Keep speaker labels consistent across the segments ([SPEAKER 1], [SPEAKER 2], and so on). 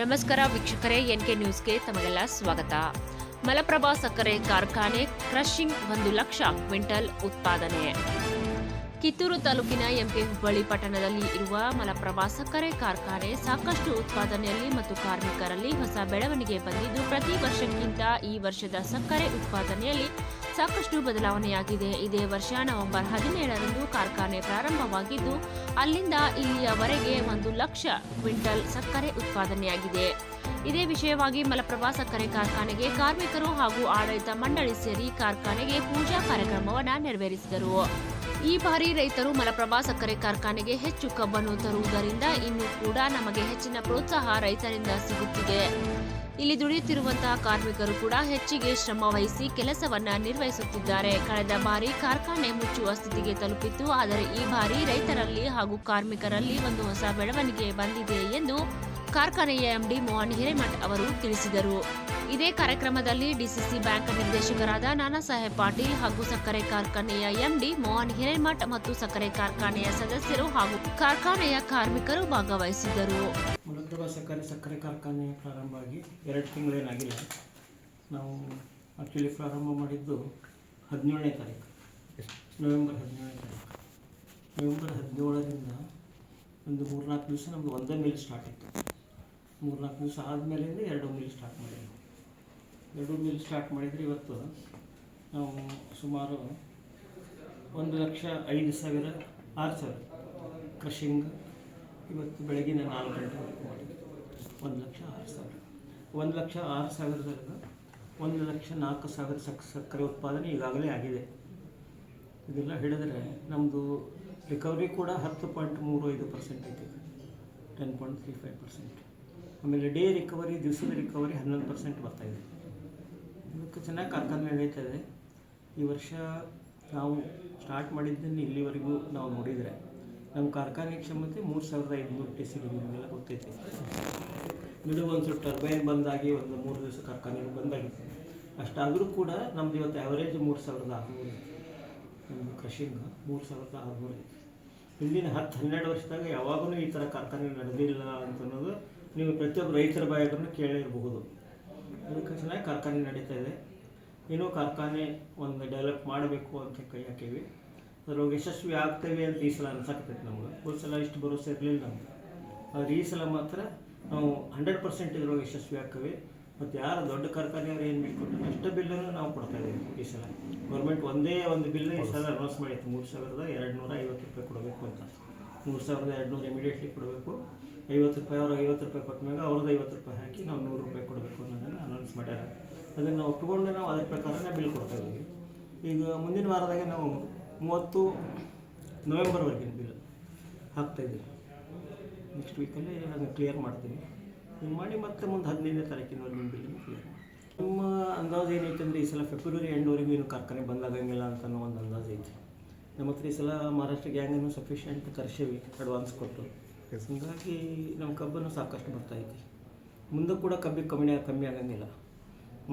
[SPEAKER 1] ನಮಸ್ಕಾರ ವೀಕ್ಷಕರೇ ಎನ್ಕೆ ನ್ಯೂಸ್ಗೆ ತಮಗೆಲ್ಲ ಸ್ವಾಗತ. ಮಲಪ್ರಭಾ ಸಕ್ಕರೆ ಕಾರ್ಖಾನೆ ಕ್ರಷಿಂಗ್ ಒಂದು ಲಕ್ಷ ಕ್ವಿಂಟಲ್ ಉತ್ಪಾದನೆ. ಕಿತ್ತೂರು ತಾಲೂಕಿನ ಎಂಕೆ ಹುಬ್ಬಳ್ಳಿ ಪಟ್ಟಣದಲ್ಲಿ ಇರುವ ಮಲಪ್ರಭಾ ಸಕ್ಕರೆ ಕಾರ್ಖಾನೆ ಸಾಕಷ್ಟು ಉತ್ಪಾದನೆಯಲ್ಲಿ ಮತ್ತು ಕಾರ್ಮಿಕರಲ್ಲಿ ಹೊಸ ಬೆಳವಣಿಗೆ ಬಂದಿದ್ದು, ಪ್ರತಿ ವರ್ಷಕ್ಕಿಂತ ಈ ವರ್ಷದ ಸಕ್ಕರೆ ಉತ್ಪಾದನೆಯಲ್ಲಿ ಸಾಕಷ್ಟು ಬದಲಾವಣೆಯಾಗಿದೆ. ಇದೇ ವರ್ಷ ನವೆಂಬರ್ ಹದಿನೇಳರಂದು ಕಾರ್ಖಾನೆ ಪ್ರಾರಂಭವಾಗಿದ್ದು, ಅಲ್ಲಿಂದ ಇಲ್ಲಿಯವರೆಗೆ ಒಂದು ಲಕ್ಷ ಕ್ವಿಂಟಲ್ ಸಕ್ಕರೆ ಉತ್ಪಾದನೆಯಾಗಿದೆ. ಇದೇ ವಿಷಯವಾಗಿ ಮಲಪ್ರಭಾ ಸಕ್ಕರೆ ಕಾರ್ಖಾನೆಗೆ ಕಾರ್ಮಿಕರು ಹಾಗೂ ಆಡಳಿತ ಮಂಡಳಿ ಸೇರಿ ಕಾರ್ಖಾನೆಗೆ ಪೂಜಾ ಕಾರ್ಯಕ್ರಮವನ್ನು ನೆರವೇರಿಸಿದರು. ಈ ಬಾರಿ ರೈತರು ಮಲಪ್ರಭಾ ಸಕ್ಕರೆ ಕಾರ್ಖಾನೆಗೆ ಹೆಚ್ಚು ಕಬ್ಬನ್ನು ತರುವುದರಿಂದ ಇನ್ನೂ ಕೂಡ ನಮಗೆ ಹೆಚ್ಚಿನ ಪ್ರೋತ್ಸಾಹ ರೈತರಿಂದ ಸಿಗುತ್ತಿದೆ. ಇಲ್ಲಿ ದುಡಿಯುತ್ತಿರುವಂತಹ ಕಾರ್ಮಿಕರು ಕೂಡ ಹೆಚ್ಚಿಗೆ ಶ್ರಮ ವಹಿಸಿ ಕೆಲಸವನ್ನ ನಿರ್ವಹಿಸುತ್ತಿದ್ದಾರೆ. ಕಳೆದ ಬಾರಿ ಕಾರ್ಖಾನೆ ಮುಚ್ಚುವ ಸ್ಥಿತಿಗೆ ತಲುಪಿತ್ತು. ಆದರೆ ಈ ಬಾರಿ ರೈತರಲ್ಲಿ ಹಾಗೂ ಕಾರ್ಮಿಕರಲ್ಲಿ ಒಂದು ಹೊಸ ಬೆಳವಣಿಗೆ ಬಂದಿದೆ ಎಂದು ಕಾರ್ಖಾನೆಯ ಎಂಡಿ ಮೋಹನ್ ಹಿರೇಮಠ್ ಅವರು ತಿಳಿಸಿದರು. ಇದೇ ಕಾರ್ಯಕ್ರಮದಲ್ಲಿ ಡಿಸಿಸಿ ಬ್ಯಾಂಕ್ ನಿರ್ದೇಶಕರಾದ ನಾನಾ ಸಾಹೇಬ್ ಪಾಟೀಲ್ ಹಾಗೂ ಸಕ್ಕರೆ ಕಾರ್ಖಾನೆಯ ಎಂಡಿ ಮೋಹನ್ ಹಿರೇಮಠ್ ಮತ್ತು ಸಕ್ಕರೆ ಕಾರ್ಖಾನೆಯ ಸದಸ್ಯರು ಹಾಗೂ ಕಾರ್ಖಾನೆಯ ಕಾರ್ಮಿಕರು ಭಾಗವಹಿಸಿದ್ದರು
[SPEAKER 2] ಸಕ್ಕರೆ ಸಕ್ಕರೆ ಕಾರ್ಖಾನೆ ಪ್ರಾರಂಭ ಆಗಿ ಎರಡು ತಿಂಗಳೇನಾಗಿಲ್ಲ ನಾವು ಆ್ಯಕ್ಚುಲಿ ಪ್ರಾರಂಭ ಮಾಡಿದ್ದು ಹದಿನೇಳನೇ ತಾರೀಕು. ನವೆಂಬರ್ ಹದಿನೇಳನೇ ತಾರೀಕು. ನವೆಂಬರ್ ಹದಿನೇಳರಿಂದ ಒಂದು ಮೂರ್ನಾಲ್ಕು ದಿವಸ ನಮ್ಮದು ಒಂದೇ ಮಿಲ್ ಸ್ಟಾರ್ಟ್ ಇತ್ತು. ಮೂರ್ನಾಲ್ಕು ದಿವಸ ಆದಮೇಲಿಂದ ಎರಡು ಮಿಲ್ ಸ್ಟಾರ್ಟ್ ಮಾಡಿದ್ವಿ ಎರಡು ಮಿಲ್ ಸ್ಟಾರ್ಟ್ ಮಾಡಿದರೆ ಇವತ್ತು ನಾವು ಸುಮಾರು ಒಂದು ಲಕ್ಷ ಐದು ಸಾವಿರ, ಆರು ಸಾವಿರ ಕ್ರಷಿಂಗ್ ಇವತ್ತು ಬೆಳಗಿನ ನಾಲ್ಕು ಗಂಟೆ ಮಾಡಿದ್ವಿ ಒಂದು ಲಕ್ಷ ಆರು ಸಾವಿರ. ಒಂದು ಲಕ್ಷ ಆರು ಸಾವಿರದಾಗ ಒಂದು ಲಕ್ಷ ನಾಲ್ಕು ಸಾವಿರ ಸಕ್, ಸಕ್ಕರೆ ಉತ್ಪಾದನೆ ಈಗಾಗಲೇ ಆಗಿದೆ. ಇದೆಲ್ಲ ಹಿಡಿದ್ರೆ ನಮ್ಮದು ರಿಕವರಿ ಕೂಡ ಹತ್ತು ಪಾಯಿಂಟ್ ಮೂರು ಐದು ಪರ್ಸೆಂಟ್ ಐತೆ. Ten point three five percent ಆಮೇಲೆ ಡೇ ರಿಕವರಿ ದಿವಸದ ರಿಕವರಿ ಹನ್ನೊಂದು ಪರ್ಸೆಂಟ್ ಬರ್ತಾಯಿದೆ ಇದಕ್ಕೆ ಚೆನ್ನಾಗಿ ಕಾರ್ಖಾನೆ ನಡೀತಾ ಇದೆ ಈ ವರ್ಷ ನಾವು ಸ್ಟಾರ್ಟ್ ಮಾಡಿದ್ದನ್ನು ಇಲ್ಲಿವರೆಗೂ ನಾವು ನೋಡಿದರೆ ನಮ್ಮ ಕಾರ್ಖಾನೆ ಕ್ಷಮತೆ ಮೂರು ಸಾವಿರದ ಐದುನೂರು ಟಿ ಸಿ ನಿಮಗೆಲ್ಲ ಗೊತ್ತೈತಿ. ಇದು ಒಂದು ಸ್ವಲ್ಪ ಟರ್ಬೈನ್ ಬಂದಾಗಿ ಒಂದು ಮೂರು ದಿವಸ ಕಾರ್ಖಾನೆ ಬಂದಾಗಿತ್ತು. ಅಷ್ಟಾದರೂ ಕೂಡ ನಮ್ದು ಇವತ್ತು ಆ್ಯಾವರೇಜ್ ಮೂರು ಸಾವಿರದ ಆರುನೂರು ನಮ್ಮದು ಕ್ರಷಿಂಗ್ ಮೂರು ಸಾವಿರದ ಆರುನೂರು ಐತಿ. ಹಿಂದಿನ ಹತ್ತು ಹನ್ನೆರಡು ವರ್ಷದಾಗ ಯಾವಾಗಲೂ ಈ ಥರ ಕಾರ್ಖಾನೆ ನಡೆದಿಲ್ಲ ಅಂತ ಅನ್ನೋದು ನೀವು ಪ್ರತಿಯೊಬ್ಬ ರೈತರ ಬಾಯಾಗೂ ಕೇಳಿರಬಹುದು. ಅದಕ್ಕೆ ಚೆನ್ನಾಗಿ ಕಾರ್ಖಾನೆ ನಡೀತಾ ಇದೆ. ಏನೋ ಕಾರ್ಖಾನೆ ಒಂದು ಡೆವಲಪ್ ಮಾಡಬೇಕು ಅಂತ ಕೈ ಹಾಕೀವಿ ಅದ್ರೊಳಗೆ ಯಶಸ್ವಿ ಆಗ್ತೇವೆ ಅಂತ ಈ ಸಲ ಅನ್ಸಕತ್ತೈತೆ ನಮ್ಗೆ. ಒಂದು ಸಲ ಇಷ್ಟು ಭರೋಸೆ ಇರಲಿಲ್ಲ ನಮ್ಗೆ. ಆದ್ರೆ ಈ ಸಲ ಮಾತ್ರ ನಾವು ಹಂಡ್ರೆಡ್ ಪರ್ಸೆಂಟ್ ಇದ್ರೊಳಗೆ ಯಶಸ್ವಿ ಆಗ್ತೇವೆ. ಮತ್ತು ಯಾರು ದೊಡ್ಡ ಕಾರ್ಖಾನೆಯವ್ರು ಏನು ಬಿಟ್ಕೊಟ್ಟು ಎಷ್ಟು ಬಿಲ್ಲನ್ನು ನಾವು ಕೊಡ್ತಾ ಇದ್ದೀವಿ ಈ ಸಲ. ಗೌರ್ಮೆಂಟ್ ಒಂದೇ ಒಂದು ಬಿಲ್ ಈ ಸಲ ಅನೌನ್ಸ್ ಮಾಡಿತ್ತು. ಮೂರು ಸಾವಿರದ ಎರಡು ನೂರ ಐವತ್ತು ರೂಪಾಯಿ ಕೊಡಬೇಕು ಅಂತ. ಮೂರು ಸಾವಿರದ ಎರಡು ನೂರು ಇಮಿಡಿಯೇಟ್ಲಿ ಕೊಡಬೇಕು. ಐವತ್ತು ರೂಪಾಯಿ ಅವ್ರಿಗೆ ಐವತ್ತು ರೂಪಾಯಿ ಕೊಟ್ಟ ಮ್ಯಾಗ ಅವ್ರದ್ದು ಐವತ್ತು ರೂಪಾಯಿ ಹಾಕಿ ನಾವು ನೂರು ರೂಪಾಯಿ ಕೊಡಬೇಕು ಅನ್ನೋದನ್ನು ಅನೌನ್ಸ್ ಮಾಡ್ಯಾರ. ಅದನ್ನು ನಾವು ನಾವು ಅದ್ರ ಪ್ರಕಾರನೇ ಬಿಲ್ ಕೊಡ್ತಾ ಇದ್ದೀವಿ. ಈಗ ಮುಂದಿನ ವಾರದಾಗೆ ನಾವು ಮೂವತ್ತು ನವೆಂಬರ್ವರೆಗಿನ ಬಿಲ್ ಹಾಕ್ತಾಯಿದ್ದೀವಿ ನೆಕ್ಸ್ಟ್ ವೀಕಲ್ಲಿ ಅದನ್ನು ಕ್ಲಿಯರ್ ಮಾಡ್ತೀನಿ. ಹಿಂಗೆ ಮಾಡಿ ಮತ್ತೆ ಮುಂದೆ ಹದಿನೈದನೇ ತಾರೀಕಿನವರೆಗಿನ ಬಿಲ್ ಕ್ಲಿಯರ್ ನಿಮ್ಮ ಅಂದಾಜು ಏನೈತೆ ಅಂದರೆ ಈ ಸಲ ಫೆಬ್ರವರಿ ಎಂಡ್ವರೆಗೂ ಏನು ಕಾರ್ಖಾನೆ ಬಂದಾಗಂಗಿಲ್ಲ ಅಂತ ಒಂದು ಅಂದಾಜು ಐತಿ. ನಮ್ಮ ಹತ್ರ ಈ ಸಲ ಮಹಾರಾಷ್ಟ್ರ ಗ್ಯಾಂಗನ್ನು ಸಫಿಷಿಯೆಂಟ್ ಕರ್ಸೇವಿ ಅಡ್ವಾನ್ಸ್ ಕೊಟ್ಟು. ಹೀಗಾಗಿ ನಮ್ಮ ಕಬ್ಬನ್ನು ಸಾಕಷ್ಟು ಬರ್ತಾಯಿದೆ ಮುಂದೆ ಕೂಡ ಕಬ್ಬಿಗೆ ಕಮ್ಮಿ ಕಮ್ಮಿ ಆಗಂಗಿಲ್ಲ.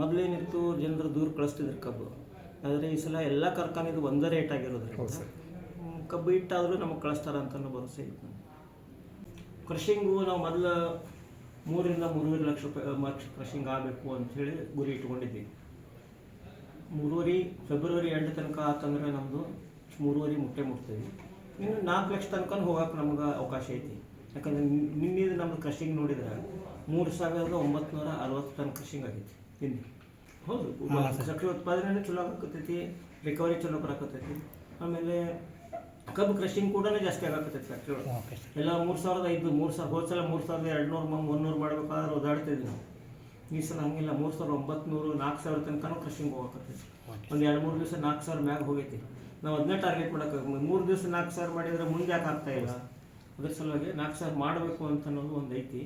[SPEAKER 2] ಮೊದಲೇನಿತ್ತು ಜನರು ದೂರ ಕಳಿಸ್ತಿದ್ರು ಕಬ್ಬು. ಆದರೆ ಈ ಸಲ ಎಲ್ಲ ಕಾರ್ಖಾನೆದು ಒಂದೇ ರೇಟ್ ಆಗಿರೋದ್ರಿಂದ ಕಬ್ಬು ಇಟ್ಟಾದರೂ ನಮಗೆ ಕಳಿಸ್ತಾರೆ ಅಂತ ಭರವಸೆ ಇತ್ತು. ಕ್ರಷಿಂಗು ನಾವು ಮೊದಲು ಮೂರರಿಂದ ಮೂರುವರೆ ಲಕ್ಷ ರೂಪಾಯಿ ಲಕ್ಷ ಕ್ರಷಿಂಗ್ ಆಗಬೇಕು ಅಂಥೇಳಿ ಗುರಿ ಇಟ್ಕೊಂಡಿದ್ವಿ. ಮೂರುವರೆ ಫೆಬ್ರವರಿ ಎಂಟು ತನಕ ಆತಂದ್ರೆ ನಮ್ಮದು ಮೂರುವರೆ ಮುಟ್ಟೆ ಮುಟ್ತೀವಿ ಇನ್ನು ನಾಲ್ಕು ಲಕ್ಷ ತನಕ ಹೋಗಕ್ಕೆ ನಮ್ಗೆ ಅವಕಾಶ ಐತಿ. ಯಾಕಂದ್ರೆ ನಿನ್ನೆ ನಮ್ದು ಕ್ರಷಿಂಗ್ ನೋಡಿದ್ರೆ ಮೂರು ಸಾವಿರದ ಒಂಬತ್ತು ಅರವತ್ತು ಟನ್ ಕ್ರಷಿಂಗ್ ಆಗೈತಿ ನಿನ್ನೆ ಹೌದು ಸಕ್ಕರೆ ಉತ್ಪಾದನೆ ಚಲೋ ಆಗಕತ್ತೈತಿ ರಿಕವರಿ ಚಲೋ ಬರಕತ್ತೈತಿ. ಆಮೇಲೆ ಕಬ್ಬು ಕ್ರಷಿಂಗ್ ಕೂಡ ಜಾಸ್ತಿ ಆಗಕತ್ತೈತಿ ಫ್ಯಾಕ್ಟ್ರಿ ಒಳಗೆ. ಎಲ್ಲ ಮೂರು ಸಾವಿರದ ಐದು ಮೂರು ಸಾವಿರ ಹೋದ ಸಲ ಮೂರು ಸಾವಿರದ ಎರಡು ನೂರು ಮುನ್ನೂರು ಮಾಡ್ಬೇಕಾದ್ರೆ ಓದಾಡ್ತಿದ್ವಿ ನಾವು. ಈ ಸಲ ಹಂಗಿಲ್ಲ ಮೂರು ಸಾವಿರ ಒಂಬತ್ತು ನಾಲ್ಕು ಸಾವಿರ ತನಕನೂ ಕ್ರಷಿಂಗ್ ಹೋಗಕತ್ತೈತಿ. ಒಂದು ಎರಡು ಮೂರು ದಿವಸ ನಾಲ್ಕು ಸಾವಿರ ಮ್ಯಾಗ ಹೋಗೈತಿ. ನಾವು ಅದನ್ನೇ ಟಾರ್ಗೆಟ್ ಮಾಡೋಕ್ಕಾಗ ಮೂರು ದಿವಸ ನಾಲ್ಕು ಸಾವಿರ ಮಾಡಿದರೆ ಮುಂದೆ ಯಾಕೆ ಆಗ್ತಾ ಇಲ್ಲ? ಅದ್ರ ಸಲುವಾಗಿ ನಾಲ್ಕು ಸಾವಿರ ಮಾಡಬೇಕು ಅಂತ ಅನ್ನೋದು ಒಂದು ಐತಿ.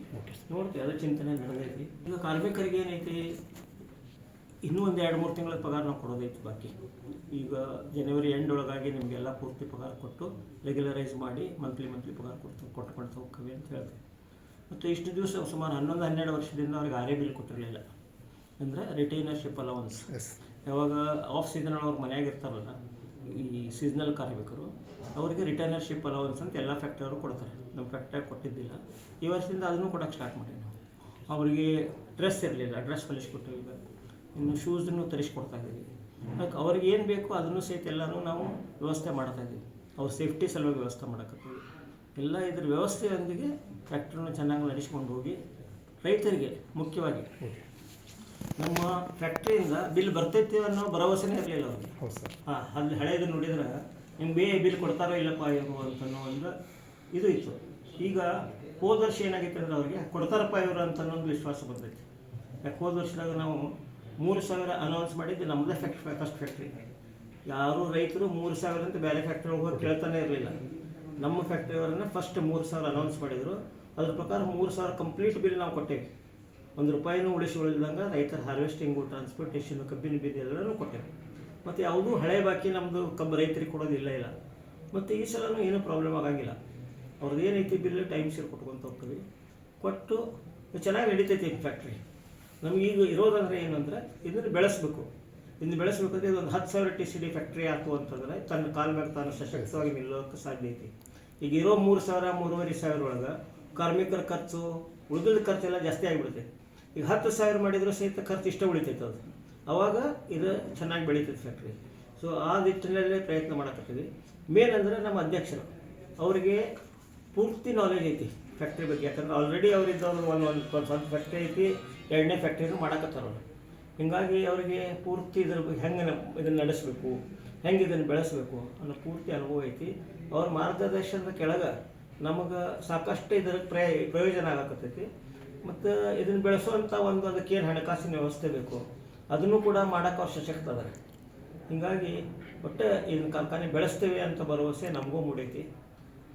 [SPEAKER 2] ನೋಡ್ತೀವಿ ಅದ್ರ ಚಿಂತನೆ ನಡೆದೈತಿ. ಈಗ ಕಾರ್ಮಿಕರಿಗೆ ಏನೈತಿ? ಇನ್ನೂ ಒಂದು ಎರಡು ಮೂರು ತಿಂಗಳ ಪಗಾರ ನಾವು ಕೊಡೋದೈತಿ ಬಾಕಿ. ಈಗ ಜನವರಿ ಎಂಡ್ ಒಳಗಾಗಿ ನಿಮಗೆಲ್ಲ ಪೂರ್ತಿ ಪಗಾರ ಕೊಟ್ಟು ರೆಗ್ಯುಲರೈಸ್ ಮಾಡಿ ಮಂತ್ಲಿ ಮಂತ್ಲಿ ಪಗಾರ ಕೊಟ್ಟು ಕೊಟ್ಕೊಳ್ತಾ ಹೋಗ್ತೀವಿ ಅಂತ ಹೇಳ್ತೀವಿ. ಮತ್ತು ಇಷ್ಟು ದಿವಸ ಸುಮಾರು ಹನ್ನೊಂದು ಹನ್ನೆರಡು ವರ್ಷದಿಂದ ಅವ್ರಿಗೆ ಆರೇ ಬಿಲ್ ಕೊಟ್ಟಿರಲಿಲ್ಲ. ಅಂದರೆ ರಿಟೈನರ್ಶಿಪ್ ಅಲವನ್ಸ್ ಯಾವಾಗ ಆಫ್ ಸೀಸನ್ ಅವ್ರ ಮನೆಯಾಗ ಇರ್ತಾರಲ್ಲ ಈ ಸೀಸನಲ್ ಕಾರ್ಮಿಕರು ಅವರಿಗೆ ರಿಟೈನರ್ಶಿಪ್ ಅಲವನ್ಸ್ ಅಂತ ಎಲ್ಲ ಫ್ಯಾಕ್ಟ್ರಿಯವರು ಕೊಡ್ತಾರೆ. ನಮ್ಮ ಫ್ಯಾಕ್ಟ್ರಿಯಾಗ ಕೊಟ್ಟಿದ್ದಿಲ್ಲ. ಈ ವರ್ಷದಿಂದ ಅದನ್ನು ಕೊಡೋಕ್ಕೆ ಸ್ಟಾರ್ಟ್ ಮಾಡಿ ನಾವು. ಅವರಿಗೆ ಡ್ರೆಸ್ ಇರಲಿಲ್ಲ ಡ್ರೆಸ್ ಕಲಿಸ್ಕೊಟ್ಟಿಲ್ಲ ಇನ್ನು ಶೂಸನ್ನು ತರಿಸ್ಕೊಡ್ತಾ ಇದ್ದೀವಿ. ಅದಕ್ಕೆ ಅವ್ರಿಗೆ ಏನು ಬೇಕೋ ಅದನ್ನು ಸಹಿತ ಎಲ್ಲನೂ ನಾವು ವ್ಯವಸ್ಥೆ ಮಾಡ್ತಾ ಇದ್ದೀವಿ. ಅವ್ರ ಸೇಫ್ಟಿ ಸಲುವಾಗಿ ವ್ಯವಸ್ಥೆ ಮಾಡಕತ್ತೀವಿ. ಎಲ್ಲ ಇದ್ರ ವ್ಯವಸ್ಥೆಯೊಂದಿಗೆ ಫ್ಯಾಕ್ಟ್ರಿನ ಚೆನ್ನಾಗಿ ನಡೆಸ್ಕೊಂಡು ಹೋಗಿ ರೈತರಿಗೆ ಮುಖ್ಯವಾಗಿ ನಮ್ಮ ಫ್ಯಾಕ್ಟ್ರಿಯಿಂದ ಬಿಲ್ ಬರ್ತೈತಿ ಅನ್ನೋ ಭರವಸೆನೇ ಇರಲಿಲ್ಲ ಅವ್ರಿಗೆ. ಹಾಂ ಅಲ್ಲಿ ಹಳೇದು ನೋಡಿದ್ರೆ ನಿಮ್ಗೆ ಬೇ ಬಿಲ್ ಕೊಡ್ತಾರೋ ಇಲ್ಲಪ್ಪ ಇವರು ಅಂತ ಅನ್ನೋ ಒಂದು ಇದು ಇತ್ತು. ಈಗ ಹೋದ ವರ್ಷ ಏನಾಗಿತ್ತು ಅಂದ್ರೆ ಅವ್ರಿಗೆ ಕೊಡ್ತಾರಪ್ಪ ಇವರು ಅಂತ ಒಂದು ವಿಶ್ವಾಸ ಬಂದೈತಿ. ಯಾಕೆ ಹೋದ ವರ್ಷದಾಗ ನಾವು ಮೂರು ಸಾವಿರ ಅನೌನ್ಸ್ ಮಾಡಿದ್ದು ನಮ್ಮದೇ ಫ್ಯಾಕ್ಟ್ರಿ ಫಸ್ಟ್ ಫ್ಯಾಕ್ಟ್ರಿ ಯಾರೂ ರೈತರು ಮೂರು ಸಾವಿರ ಅಂತ ಬೇರೆ ಫ್ಯಾಕ್ಟ್ರಿ ಹೋಗಿ ಕೇಳ್ತಾನೆ ಇರಲಿಲ್ಲ. ನಮ್ಮ ಫ್ಯಾಕ್ಟ್ರಿಯವರನ್ನ ಫಸ್ಟ್ ಮೂರು ಸಾವಿರ ಅನೌನ್ಸ್ ಮಾಡಿದರು. ಅದ್ರ ಪ್ರಕಾರ ಮೂರು ಸಾವಿರ ಕಂಪ್ಲೀಟ್ ಬಿಲ್ ನಾವು ಕೊಟ್ಟೇವೆ. ಒಂದು ರೂಪಾಯಿನೂ ಉಳಿಸಿ ಉಳಿದಂಗ ರೈತರ ಹಾರ್ವೆಸ್ಟಿಂಗು ಟ್ರಾನ್ಸ್ಪೋರ್ಟೇಷನ್ ಕಬ್ಬಿನ ಬಿಲ್ ಎಲ್ಲನೂ ಕೊಟ್ಟೇವೆ. ಮತ್ತು ಯಾವುದೂ ಹಳೆ ಬಾಕಿ ನಮ್ಮದು ಕಬ್ಬು ರೈತರಿಗೆ ಕೊಡೋದು ಇಲ್ಲ ಇಲ್ಲ. ಮತ್ತು ಈ ಸಲನೂ ಏನೂ ಪ್ರಾಬ್ಲಮ್ ಆಗಂಗಿಲ್ಲ. ಅವ್ರದ್ದು ಏನೈತಿ ಬಿಲ್ ಟೈಮ್ ಸೇರಿ ಕೊಟ್ಕೊಂತ ಹೋಗ್ತೀವಿ. ಕೊಟ್ಟು ಚೆನ್ನಾಗಿ ನಡೀತೈತಿ ಫ್ಯಾಕ್ಟ್ರಿ ಈಗ ಇರೋದಂದ್ರೆ ಏನಂದ್ರೆ ಇದನ್ನು ಬೆಳೆಸಬೇಕು. ಇದನ್ನು ಬೆಳೆಸಬೇಕಂದ್ರೆ ಇದೊಂದು ಹತ್ತು ಸಾವಿರ ಟಿ ಸಿ ಡಿ ಫ್ಯಾಕ್ಟ್ರಿ ಆಯ್ತು ಅಂತಂದ್ರೆ ತನ್ನ ಕಾಲ ಮೇಲೆ ತಾನು ಸಶಕ್ತವಾಗಿ ನಿಲ್ಲೋಕೆ ಸಾಧ್ಯ ಐತಿ. ಈಗ ಇರೋ ಮೂರು ಸಾವಿರ, ಮೂರುವರೆ ಸಾವಿರ ಒಳಗೆ ಕಾರ್ಮಿಕರ ಖರ್ಚು ಉಳಿದ ಖರ್ಚೆಲ್ಲ ಜಾಸ್ತಿ ಆಗಿಬಿಡುತ್ತೆ. ಈಗ ಹತ್ತು ಸಾವಿರ ಮಾಡಿದರೂ ಸಹಿತ ಖರ್ಚು ಇಷ್ಟ ಉಳಿತೈತೆ ಅದು. ಅವಾಗ ಇದು ಚೆನ್ನಾಗಿ ಬೆಳೀತೈತೆ ಫ್ಯಾಕ್ಟ್ರಿ ಸೊ ಆ ನಿಟ್ಟಿನಲ್ಲೇ ಪ್ರಯತ್ನ ಮಾಡಕತ್ತೀವಿ. ಮೇನ್ ಅಂದರೆ ನಮ್ಮ ಅಧ್ಯಕ್ಷರು. ಅವರಿಗೆ ಪೂರ್ತಿ ನಾಲೆಜ್ ಐತಿ ಫ್ಯಾಕ್ಟ್ರಿ ಬಗ್ಗೆ. ಯಾಕಂದ್ರೆ ಆಲ್ರೆಡಿ ಅವರಿದ್ದವರು ಒಂದು ಒಂದು ಒಂದು ಸ್ವಂತ ಫ್ಯಾಕ್ಟ್ರಿ ಐತಿ, ಎರಡನೇ ಫ್ಯಾಕ್ಟ್ರಿನೂ ಮಾಡಕತ್ತಾರ ಹಿಂಗಾಗಿ ಅವರಿಗೆ ಪೂರ್ತಿ ಇದ್ರ ಹೆಂಗೆ ಇದನ್ನು ನಡೆಸಬೇಕು, ಹೆಂಗೆ ಇದನ್ನು ಬೆಳೆಸಬೇಕು ಅನ್ನೋ ಪೂರ್ತಿ ಅನುಭವ ಐತಿ. ಅವ್ರ ಮಾರ್ಗದರ್ಶನದ ಕೆಳಗೆ ನಮಗೆ ಸಾಕಷ್ಟು ಇದರ ಪ್ರಯ, ಪ್ರಯೋಜನ ಆಗಕತ್ತೈತಿ. ಮತ್ತು ಇದನ್ನು ಬೆಳೆಸುವಂಥ ಒಂದು ಅದಕ್ಕೇನು ಹಣಕಾಸಿನ ವ್ಯವಸ್ಥೆ ಬೇಕು, ಅದನ್ನು ಕೂಡ ಮಾಡೋಕೆ ಅವ್ರು ಸಶಕ್ತ ಅದ ಹೀಗಾಗಿ ಒಟ್ಟು ಇದನ್ನ ಕಾರ್ಖಾನೆ ಬೆಳೆಸ್ತೇವೆ ಅಂತ ಭರವಸೆ ನಮಗೂ ಮೂಡೈತಿ.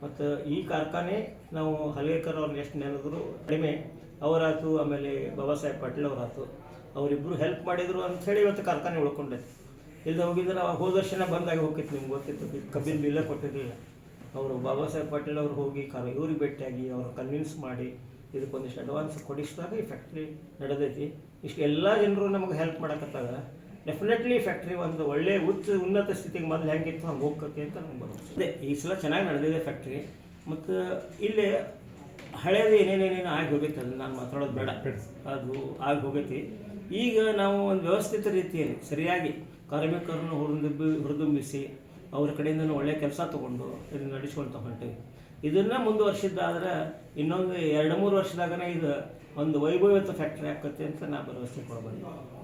[SPEAKER 2] ಮತ್ತು ಈ ಕಾರ್ಖಾನೆ ನಾವು ಹಲೇಕರ್ ಅವ್ರನ್ನ ಎಷ್ಟು ನೆನೆದ್ರು, ಕಡಿಮೆ ಅವರಾಯ್ತು, ಆಮೇಲೆ ಬಾಬಾ ಸಾಹೇಬ್ ಪಾಟೀಲ್ ಅವರಾತು ಅವರಿಬ್ಬರು ಹೆಲ್ಪ್ ಮಾಡಿದರು ಅಂಥೇಳಿ ಇವತ್ತು ಕಾರ್ಖಾನೆ ಉಳ್ಕೊಂಡೆ. ಇಲ್ಲಿ ಹೋಗಿದ್ರೆ ಅವಾಗ ಹೋದ ವರ್ಷನ ಬಂದಾಗ ಹೋಗಿತ್ತು ನಿಮ್ಗೆ ಗೊತ್ತಿತ್ತು. ಕಬ್ಬಿನ ಬಿಲ್ಲ ಕೊಟ್ಟಿರಲಿಲ್ಲ. ಅವರು ಬಾಬಾ ಸಾಹೇಬ್ ಪಾಟೀಲ್ ಅವ್ರು ಹೋಗಿ ಕಾರ ಇವ್ರಿಗೆ ಭೇಟಿಯಾಗಿ ಅವ್ರು ಕನ್ವಿನ್ಸ್ ಮಾಡಿ ಇದಕ್ಕೊಂದಿಷ್ಟು ಅಡ್ವಾನ್ಸ್ ಕೊಡಿಸಿದಾಗ ಈ ಫ್ಯಾಕ್ಟ್ರಿ ನಡೆದೈತಿ. ಇಷ್ಟು ಎಲ್ಲ ಜನರು ನಮಗೆ ಹೆಲ್ಪ್ ಮಾಡಕತ್ತಾಗ ಡೆಫಿನೆಟ್ಲಿ ಫ್ಯಾಕ್ಟ್ರಿ ಒಂದು ಒಳ್ಳೆ ಉಚ್ಚ ಉನ್ನತ ಸ್ಥಿತಿಗೆ ಮೊದಲು ಹೆಂಗಿತ್ತು ಹಂಗೆ ಹೋಗ್ತೈತಿ ಅಂತ ನಮ್ಗೆ ಬರುತ್ತೆ ಅದೇ ಈ ಸಲ ಚೆನ್ನಾಗಿ ನಡೆದಿದೆ ಫ್ಯಾಕ್ಟ್ರಿ ಮತ್ತು ಇಲ್ಲಿ ಹಳೇದು ಏನೇನೇನೇನು ಆಗಿ ಹೋಗೈತೆ ಅದು ನಾನು ಮಾತಾಡೋದು ಬೇಡ. ಅದು ಆಗಿ ಹೋಗೈತಿ. ಈಗ ನಾವು ಒಂದು ವ್ಯವಸ್ಥಿತ ರೀತಿಯಲ್ಲಿ, ಸರಿಯಾಗಿ ಕಾರ್ಮಿಕರನ್ನು ಹುರಿದುಂಬಿ, ಹುರಿದುಂಬಿಸಿ ಅವ್ರ ಕಡೆಯಿಂದ ಒಳ್ಳೆಯ ಕೆಲಸ ತೊಗೊಂಡು ಇದನ್ನು ನಡೆಸ್ಕೊಳ್ತಾ ಹೊಂಟೀವಿ ಇದನ್ನು ಮುಂದುವರ್ಸಿದ್ದಾದ್ರೆ ಇನ್ನೊಂದು ಎರಡು ಮೂರು ವರ್ಷದಾಗನೇ ಇದು ಒಂದು ವೈಭವಯುತ ಫ್ಯಾಕ್ಟ್ರಿ ಆಕತ್ತೆ ಅಂತ ನಾ ಭರವಸೆ ಕೊಡ್ಬೋದು.